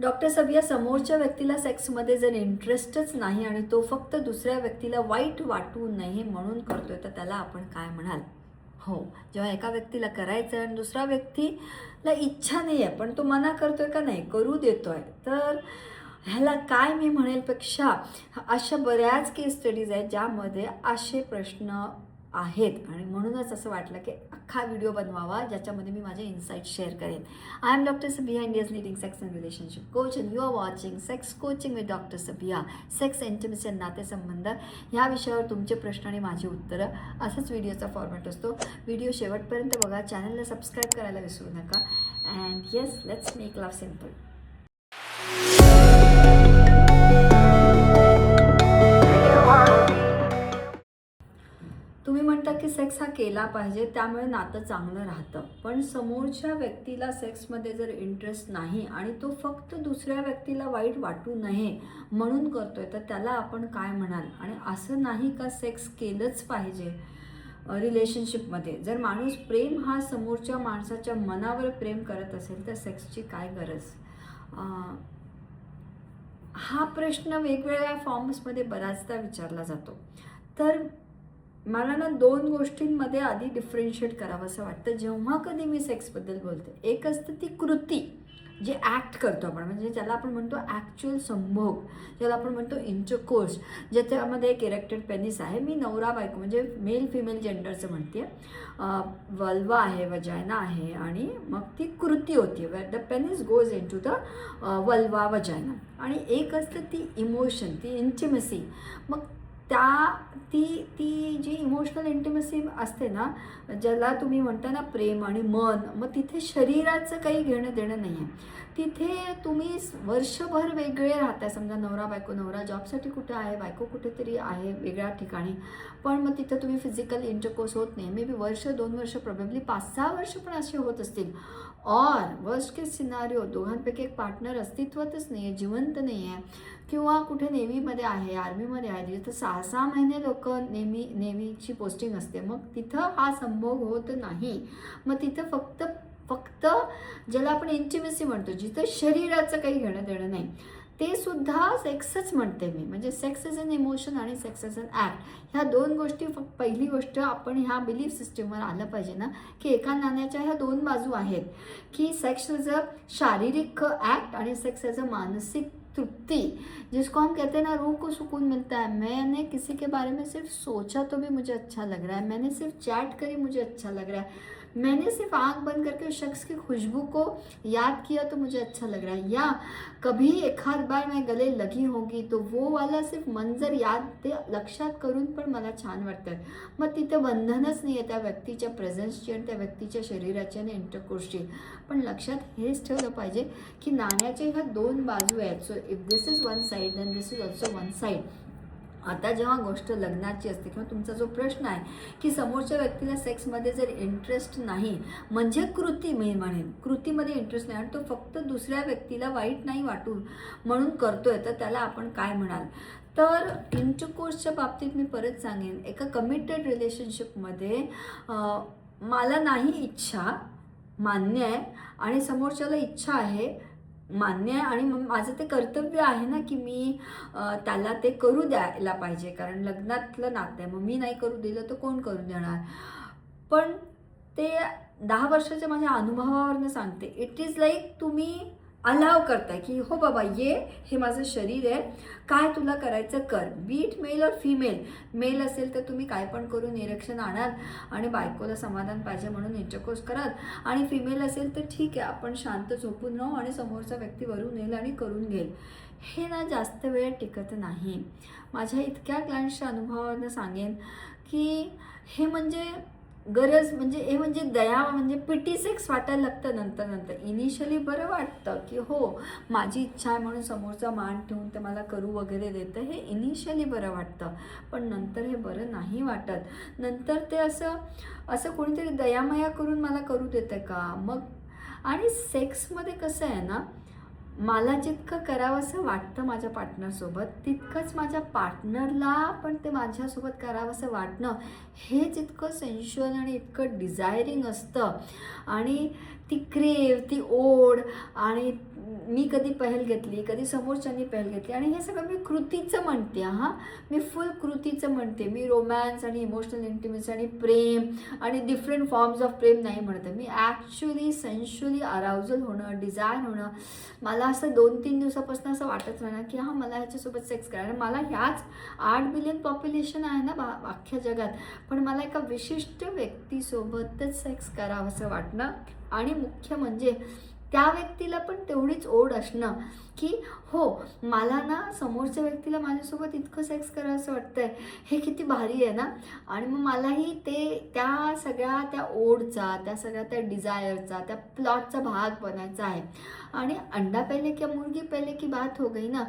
Doctor सबिया समोरच्या व्यक्तीला सेक्समध्ये जर इंटरेस्टच नाही आणि तो फक्त दुसऱ्या व्यक्तीला वाईट वाटू नये म्हणून करतोय तर त्याला आपण काय म्हणाल? हो जेव्हा एका व्यक्तीला करायचं आहे आणि दुसऱ्या व्यक्तीला इच्छा नाही आहे पण तो मना करतोय का नाही करू देतोय तर ह्याला काय मी म्हणेलपेक्षा अशा बऱ्याच केस स्टडीज आहेत ज्यामध्ये असे प्रश्न आहेत. आणि म्हणूनच असं वाटलं की अख्खा व्हिडिओ बनवावा ज्याच्यामध्ये मी माझे इन्साईट शेअर करेन. I am doctor Sabiya India's leading sex and relationship coach and you are watching sex coaching with doctor Sabiya sex intimacy and नातेसंबंध. ह्या विषयावर तुमचे प्रश्न आणि माझी उत्तरं असाच व्हिडिओचा फॉर्मॅट असतो. व्हिडिओ शेवटपर्यंत बघा. चॅनलला सबस्क्राईब करायला विसरू नका. And yes let's make love simple sex हा केला पाहिजे त्यामुळे नातं चांगलं राहतं. पण समोरच्या व्यक्तीला सेक्समध्ये जर इंटरेस्ट नाही आणि तो फक्त दुसऱ्या व्यक्तीला वाईट वाटू नये म्हणून करतोय तर त्याला आपण काय म्हणाल? आणि असं नाही का सेक्स केलंच पाहिजे रिलेशनशिपमध्ये जर माणूस प्रेम हा समोरच्या माणसाच्या मनावर प्रेम करत असेल तर सेक्सची काय गरज? हा प्रश्न वेगवेगळ्या फॉर्म्समध्ये बऱ्याचदा विचारला जातो. तर मला ना दोन गोष्टींमध्ये आधी डिफरन्शिएट करावं असं वाटतं. जेव्हा कधी मी सेक्सबद्दल बोलते एक असतं ती कृती जे ॲक्ट करतो आपण. म्हणजे ज्याला आपण म्हणतो ॲक्च्युअल संभोग ज्याला आपण म्हणतो इंचकोर्स ज्याच्यामध्ये एक इरेक्टेड पेनिस आहे. मी नवरा बायको म्हणजे मेल फिमेल जेंडरचं म्हणते. वल्वा आहे वजायना आहे आणि मग ती कृती होती. Where the penis goes into the vulva vagina आणि एक असतं ती इमोशन ती इंटिमसी मग त्या ती ती जी इमोशनल इंटिमसी असते ना ज्याला तुम्ही म्हणता ना प्रेम आणि मन मग तिथे शरीराचं काही घेणं देणं नाही आहे तिथे तुम्ही वर्षभर वेगळे राहताय. समजा नवरा बायको नवरा जॉबसाठी कुठे आहे बायको कुठेतरी आहे वेगळ्या ठिकाणी. पण मग तिथं तुम्ही फिजिकल इंटरकोर्स होत नाही. मे बी वर्ष दोन वर्ष प्रॉब्लेमली पाच सहा वर्ष पण असे होत असतील. ऑर वर्स्ट केस सिनारिओ दोघांपैकी एक पार्टनर अस्तित्वातच नाही आहे जिवंत नाही आहे किंवा कुठे नेव्हीमध्ये आहे आर्मीमध्ये आहे जिथं सहा सहा महिने लोक नेव्ही नेव्हीची पोस्टिंग असते. मग तिथं हा संभोग होत नाही. मग तिथं फक्त फक्त ज्याला आपण इंटिमेसी म्हणतो जिथं शरीराचं काही घेणं देणं नाही. ते सुद्धा सेक्सच म्हणते मी. म्हणजे सेक्स इज अन इमोशन आणि सेक्स इज अन ॲक्ट ह्या दोन गोष्टी फक्त पहिली गोष्ट आपण ह्या बिलीफ सिस्टीमवर आलं पाहिजे ना की एका नाण्याच्या ह्या दोन बाजू आहेत की सेक्स इज अ शारीरिक ॲक्ट आणि सेक्स इज अ मानसिक तृप्ति. जिसको हम कहते हैं ना रूह को सुकून मिलता है। मैंने किसी के बारे में सिर्फ सोचा तो भी मुझे अच्छा लग रहा है। मैंने सिर्फ चैट करी मुझे अच्छा लग रहा है। मैंने सिर्फ आंख बंद करके उस शख्स की खुशबू को याद किया तो मुझे अच्छा लग रहा है। या कभी एक बार मैं गले लगी होगी तो वो वाला सिर्फ मंजर याद ते लक्षात करून पण मला छान वाटतं मग तिथे बंधनच नाही आहे त्या व्यक्तीच्या प्रेझेन्सची आणि त्या व्यक्तीच्या शरीराची आणि इंटरकोर्सची पण लक्षात हेच ठेवलं पाहिजे की नाण्याच्या ह्या दोन बाजू आहेत. So if this is one side then this is also one side आता जेव्हा गोष्ट लग्नाची असते किंवा तुमचा जो प्रश्न आहे की समोरच्या व्यक्तीला सेक्समध्ये जर इंटरेस्ट नाही म्हणजे कृती मी म्हणेन. कृतीमध्ये इंटरेस्ट नाही आणि तो फक्त दुसऱ्या व्यक्तीला वाईट नाही वाटून म्हणून करतोय तर त्याला आपण काय म्हणाल? तर इंटरकोर्सच्या बाबतीत मी परत सांगेन. एका कमिटेड रिलेशनशिपमध्ये मला नाही इच्छा मान्य आहे आणि समोरच्याला इच्छा आहे मान्य आहे आणि मग माझं ते कर्तव्य आहे ना की मी त्याला ते करू द्यायला पाहिजे. कारण लग्नातलं नातं आहे. मग मी नाही करू दिलं तर कोण करू देणार? पण ते दहा वर्षाच्या माझ्या अनुभवावरनं सांगते. इट इज लाईक तुम्ही अलाव करताय की हो बाबा ये हे माझं शरीर आहे. काय तुला करायचं कर. बीट मेल और फिमेल मेल असेल तर तुम्ही काय पण करून निरीक्षण आणाल आणि बायकोला समाधान पाहिजे म्हणून इंटरकोर्स कराल. आणि फिमेल असेल तर ठीक आहे आपण शांत झोपून राहू आणि समोरचा व्यक्ती वरून येईल आणि करून घेईल. हे ना जास्त वेळ टिकत नाही. माझ्या इतक्या क्लायंट्सच्या अनुभवानं सांगेन की हे म्हणजे गरज म्हणजे हे म्हणजे दया म्हणजे पिटी सेक्स वाटायला लागतं नंतर नंतर. इनिशियली बरं वाटतं की हो माझी इच्छा आहे म्हणून समोरचा मान ठेवून ते मला करू वगैरे देतं हे इनिशियली बरं वाटतं. पण नंतर हे बरं नाही वाटत. नंतर ते असं असं कोणीतरी दयामया करून मला करू देतं का? मग आणि सेक्समध्ये कसं आहे ना मला जितकं करावंसं वाटतं माझ्या पार्टनरसोबत तितकंच माझ्या पार्टनरला पण ते माझ्यासोबत करावंसं वाटणं हे जितकं सेन्शुअल आणि इतकं डिझायरिंग असतं. आणि ती क्रेव ती ओढ आणि मी कधी पहल घेतली कधी समोरच्यांनी पहल घेतली आणि हे सगळं मी कृतीचं म्हणते हां. मी फुल कृतीचं म्हणते. मी रोमॅन्स आणि इमोशनल इंटिमेसी आणि प्रेम आणि डिफरंट फॉर्म्स ऑफ प्रेम नाही म्हणते मी ॲक्च्युली सेन्शुअली अराउजल होणं डिझायर होणं मला असं दोन तीन दिवसापासून असं वाटत राहणार की हां मला ह्याच्यासोबत सेक्स करा आणि मला ह्याच आठ बिलियन पॉप्युलेशन आहे ना बा अख्ख्या जगात. पण मला एका विशिष्ट व्यक्तीसोबतच सेक्स करावं असं वाटणं आणि मुख्य म्हणजे त्या व्यक्तीला पण तेवढीच ओढ असणं की हो मला ना समोरच्या व्यक्तीला माझ्यासोबत इतकं सेक्स करावंसं वाटतंय. हे किती भारी आहे ना? आणि मग मलाही ते त्या सगळ्या त्या ओढचा त्या सगळ्या त्या डिझायरचा त्या प्लॉटचा भाग बनायचा आहे. आणि अंडा पहिले की मुलगी पहिले की बात हो गई ना?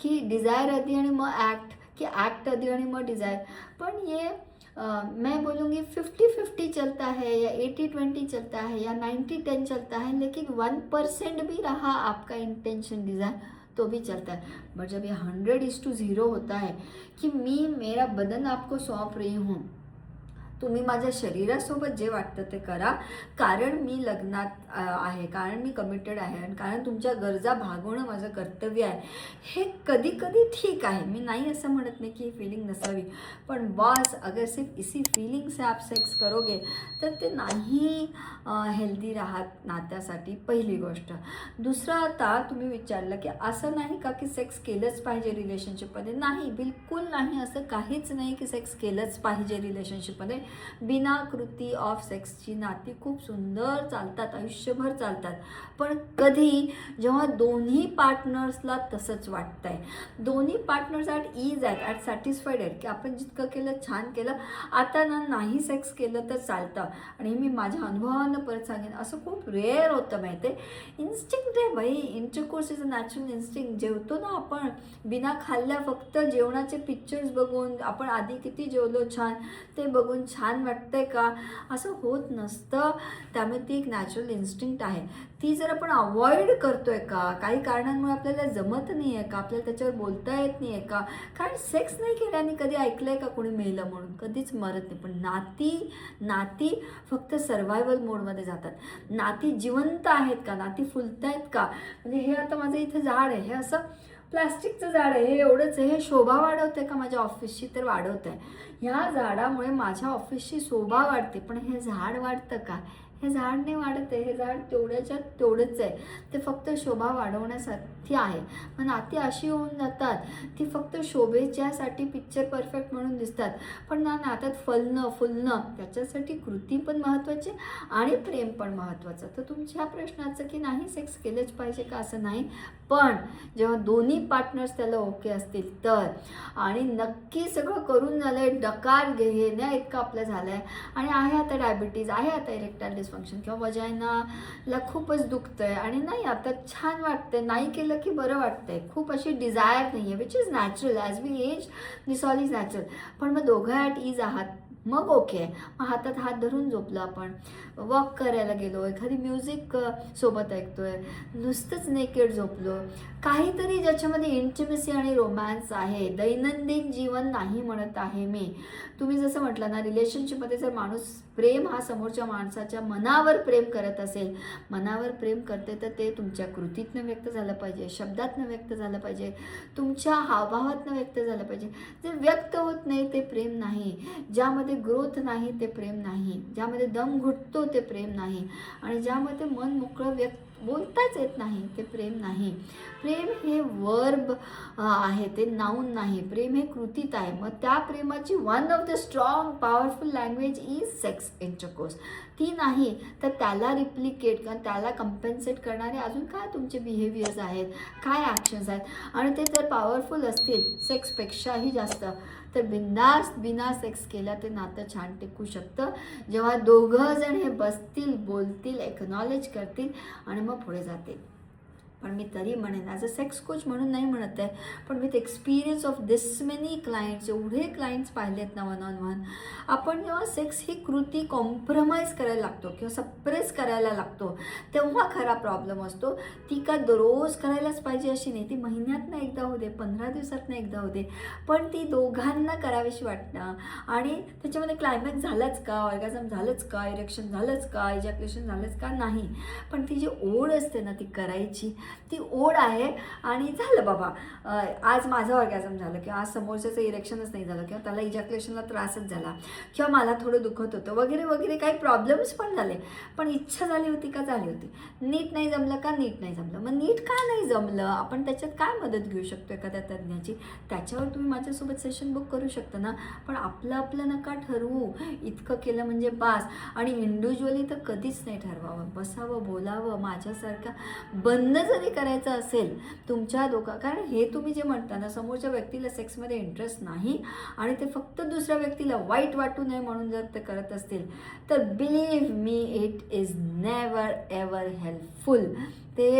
की डिझायर आधी आणि मग ॲक्ट की ॲक्ट आधी आणि मग डिझायर पण ये मैं बोलूँगी फिफ्टी फिफ्टी चलता है या एटी ट्वेंटी चलता है या नाइन्टी टेन चलता है, लेकिन वन परसेंट भी रहा आपका इंटेंशन डिज़ाइन तो भी चलता है। बट जब ये हंड्रेड इज़ टू ज़ीरो होता है कि मी मेरा बदन आपको सौंप रही हूँ तुम्ही माझ्या शरीरासोबत जे वाटतं ते करा. कारण मी लग्नात आहे. कारण मी कमिटेड आहे आणि कारण तुमच्या गरजा भागवणं माझं कर्तव्य आहे. हे कधी कधी ठीक आहे. मी नाही असं म्हणत नाही की ही फिलिंग नसावी. पण बॉस अगर सिर्फ इसी फीलिंग से आप सेक्स करोगे तर ते नाही हेल्दी राहत नात्यासाठी पहिली गोष्ट. दुसरं आता तुम्ही विचारलं की असं नाही का की सेक्स केलंच पाहिजे रिलेशनशिपमध्ये नाही बिलकुल नाही. असं काहीच नाही की सेक्स केलंच पाहिजे रिलेशनशिपमध्ये बिना कृती ऑफ सेक्सची नाती खूप सुंदर चालतात आयुष्यभर चालतात. पण कधी जेव्हा दोन्ही पार्टनर्सला तसंच वाटतंय. दोन्ही पार्टनर्स ॲट ईज आहेत ॲट सॅटिस्फाईड आहेत की आपण जितकं केलं छान केलं. आता ना नाही सेक्स केलं तर चालतं. आणि मी माझ्या अनुभवानं परत सांगेन. असं खूप रेअर होतं माहिती आहे. इन्स्टिंक्ट आहे बाई. Intercourse is a natural instinct जेवतो ना आपण बिना खाल्ल्या फक्त जेवणाचे पिक्चर्स बघून आपण आधी किती जेवलो छान ते बघून छान वाटतंय का? असं होत नसतं. त्यामुळे ती एक नॅचरल इन्स्टिंक्ट आहे. ती जर आपण अवॉइड करतोय का? काही कारणांमुळे आपल्याला जमत नाही आहे का? आपल्याला त्याच्यावर बोलता येत नाही आहे का? कारण सेक्स नाही केल्याने कधी ऐकलं आहे का कोणी मेलं म्हणून? कधीच मरत नाही. पण नाती नाती फक्त सर्वायवल मोडमध्ये जातात. नाती जिवंत आहेत का? नाती फुलत आहेत का? म्हणजे हे आता माझं इथं झाड आहे. हे असं प्लास्टिकचं झाड आहे हे एवढंच आहे. हे शोभा वाढवते का माझ्या ऑफिसची तर वाढवत आहे ह्या झाडामुळे माझ्या ऑफिसची शोभा वाढते पण हे झाड वाढतं का? हे झाड नाही वाढत आहे हे झाड तेवढ्याच्या तेवढंच आहे. ते फक्त शोभा वाढवण्यासाठी आहे. पण नाती अशी होऊन जातात ती फक्त शोभेच्यासाठी पिक्चर परफेक्ट म्हणून दिसतात. पण ना नात्यात फलणं फुलणं त्याच्यासाठी कृती पण महत्त्वाची आणि प्रेम पण महत्त्वाचं. तर तुमच्या प्रश्नाचं की नाही सेक्स केलंच पाहिजे का असं नाही? पण जेव्हा दोन्ही पार्टनर्स त्याला ओके असतील तर. आणि नक्की सगळं करून झालं आहे डकार घेण्या इतकं आपलं झालं आहे आणि आहे आता डायबिटीज आहे आता इरेक्टाईल डिस्फंक्शन किंवा वजायनाला खूपच दुखतं आहे आणि नाही आता छान वाटतंय. नाही केलं की बरं वाटतंय. खूप अशी डिझायर नाही आहे which is natural as we age this all is natural पण मग दोघं ॲट इज आहात. मग ओके मग हातात हात धरून झोपलो आपण. वॉक करायला गेलो. एखादी म्युझिक सोबत ऐकतोय. नुसतंच नेकेड झोपलो. काहीतरी ज्याच्यामध्ये इंटिमेसी आणि रोमॅन्स आहे. दैनंदिन जीवन नाही म्हणत आहे मी. तुम्ही जसं म्हटलं ना रिलेशनशिपमध्ये जर माणूस प्रेम हा समोरच्या माणसाच्या मनावर प्रेम करत असेल. मनावर प्रेम करते तर ते तुमच्या कृतीतनं व्यक्त झालं पाहिजे शब्दातनं व्यक्त झालं पाहिजे तुमच्या हावभावातनं व्यक्त झालं पाहिजे. जे व्यक्त होत नाही ते प्रेम नाही. ज्यामध्ये ग्रोथ नाही ते प्रेम नाही. ज्यामध्ये दम घुटतो ते प्रेम नाही. आणि ज्यामध्ये मन मोकळं व्यक्त बोलताच येत नाही ते प्रेम नाही. प्रेम हे वर्ब आहे ते नाऊन नाही. प्रेम हे कृतीत आहे. मग त्या प्रेमाची one of the strong powerful language is sex intercourse ती नाही तर त्याला रिप्लिकेट किंवा त्याला कम्पेन्सेट करणारे अजून काय तुमचे बिहेवियर्स आहेत? काय ॲक्शन्स आहेत? आणि ते जर पॉवरफुल असतील सेक्सपेक्षाही जास्त तर बिंदास बिना सेक्स केला ते नातं छान टिकू शकतं. जेव्हा दोघं जण हे बसतील बोलतील एक्नॉलेज करतील आणि मग पुढे जातील. पण मी तरी म्हणेन ॲज अ सेक्स कोच म्हणून नाही म्हणत आहे पण with experience of this many clients एवढे क्लायंट्स पाहिलेत ना वन ऑन वन आपण जेव्हा सेक्स ही कृती कॉम्प्रमाइज करायला लागतो किंवा सप्रेस करायला लागतो तेव्हा खरा प्रॉब्लेम असतो. ती का दररोज करायलाच पाहिजे अशी नाही ती महिन्यातनं एकदा होऊ दे पंधरा दिवसातनं एकदा होऊ दे पण ती दोघांना करावीशी वाटणं आणि त्याच्यामध्ये क्लायमॅक्स झालंच का ऑर्गॅझम झालंच का इरेक्शन झालंच का इजॅक्युलेशन झालंच का नाही. पण ती जी ओढ असते ना ती करायची ती ओढ आहे आणि झालं बाबा. आज माझं ऑर्गॅझम झालं किंवा आज समोरच्याचं इरेक्शनच नाही झालं किंवा त्याला इजॅक्युलेशनला त्रासच झाला किंवा मला थोडं दुखत होतं वगैरे वगैरे काही प्रॉब्लेम्स पण झाले. पण इच्छा झाली होती का? झाली होती. नीट नाही जमलं का? नीट नाही जमलं. मग नीट का नाही जमलं? आपण त्याच्यात काय मदत घेऊ शकतो एखाद्या तज्ज्ञाची? त्याच्यावर तुम्ही माझ्यासोबत सेशन बुक करू शकता ना. पण आपलं आपलं नका ठरवू. इतकं केलं म्हणजे बास. आणि इंडिव्हिज्युअली तर कधीच नाही ठरवावं. बसावं बोलावं माझ्यासारखं बंद जर करायचं असेल तुमच्या दोघा कारण हे तुम्ही जे म्हणता ना समोरच्या व्यक्तीला सेक्समध्ये इंटरेस्ट नाही आणि ते फक्त दुसऱ्या व्यक्तीला वाईट वाटू नये म्हणून जर ते करत असतील तर believe me it is never ever helpful ते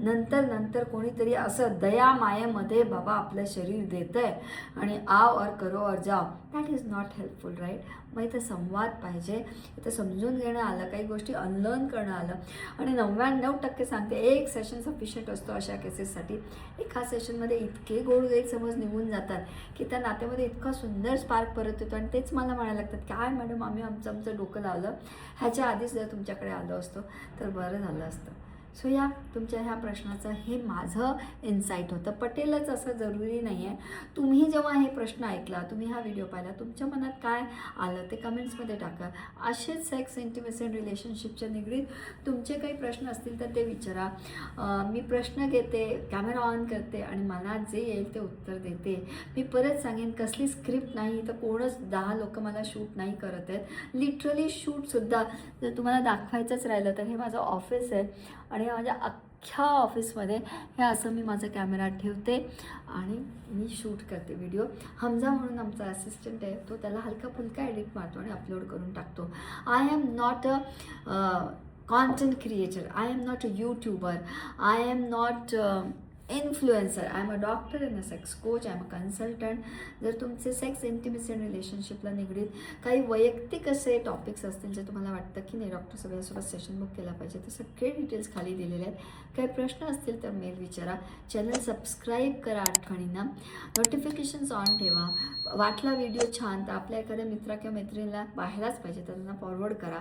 नंतर नंतर कोणीतरी असं दया मायेमध्ये बाबा आपलं शरीर देतं आहे आणि आव और करो और जाओ. That is not helpful right मग इथं संवाद पाहिजे. इथं समजून घेणं आलं काही गोष्टी अनलर्न करणं आलं. आणि नव्याण्णव टक्के सांगते एक सेशन सफिशियंट असतो अशा केसेससाठी एका सेशनमध्ये इतके गोड गैरसमज निघून जातात की त्या नात्यामध्ये इतका सुंदर स्पार्क परत येतो आणि तेच मला म्हणायला लागतात काय मॅडम आम्ही आमचं आमचं डोकं लावलं. ह्याच्या आधीच जर तुमच्याकडे आलो असतो तर बरं झालं असतं. सो या तुमच्या ह्या प्रश्नाचं हे माझं इन्साईट होतं. पटेलच असं जरुरी नाही आहे तुम्ही जेव्हा हे प्रश्न ऐकला तुम्ही हा व्हिडिओ पाहिला तुमच्या मनात काय आलं ते कमेंट्समध्ये टाका. असेच सेक्स इंटिमेसी रिलेशनशिपच्या निगडीत तुमचे काही प्रश्न असतील तर ते विचारा. मी प्रश्न घेते कॅमेरा ऑन करते आणि मला जे येईल ते उत्तर देते. मी परत सांगेन कसली स्क्रिप्ट नाही तर कोणच दहा लोक मला शूट नाही करत आहेत. लिटरली शूटसुद्धा जर तुम्हाला दाखवायचंच राहिलं तर हे माझं ऑफिस आहे. आणि माझ्या अख्ख्या ऑफिसमध्ये हे असं मी माझा कॅमेरा ठेवते आणि मी शूट करते व्हिडिओ. हमजा म्हणून आमचा असिस्टंट आहे तो त्याला हलका फुलका एडिट मारतो आणि अपलोड करून टाकतो. I am not a content creator I am not a YouTuber I am not influencer I am a doctor in a sex coach I am a consultant जर तुमचे सेक्स इंटिमेसी रिलेशनशिपला निगडीत काही वैयक्तिक असे टॉपिक्स असतील जे तुम्हाला वाटतं की नाही डॉक्टर सगळ्यासोबत सेशन बुक केला पाहिजे तर सगळे डिटेल्स खाली दिलेले आहेत. काही प्रश्न असतील तर मेल विचारा. चॅनल सबस्क्राईब करा आठवणींना. नोटिफिकेशन्स ऑन ठेवा. वाटला व्हिडिओ छान तर आपल्या एखाद्या मित्रा किंवा मैत्रिणीला पाहायलाच पाहिजे तर त्यांना फॉरवर्ड करा.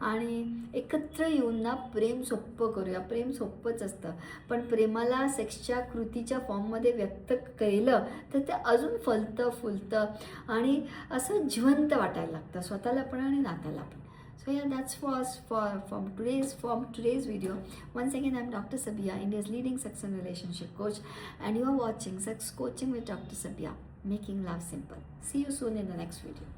आणि एकत्र येऊन ना प्रेम सोप्पं करूया. प्रेम सोप्पंच असतं. पण प्रेमाला सेक्स अशा कृतीच्या फॉर्ममध्ये व्यक्त केलं तर ते अजून फलतं फुलतं आणि असं जिवंत वाटायला लागतं स्वतःला पण आणि नात्याला पण. So yeah that's for for from today's from today's video once again I am doctor Sabiya India's leading success relationship coach and you are watching sex coaching with doctor Sabiya making love simple see you soon in the next video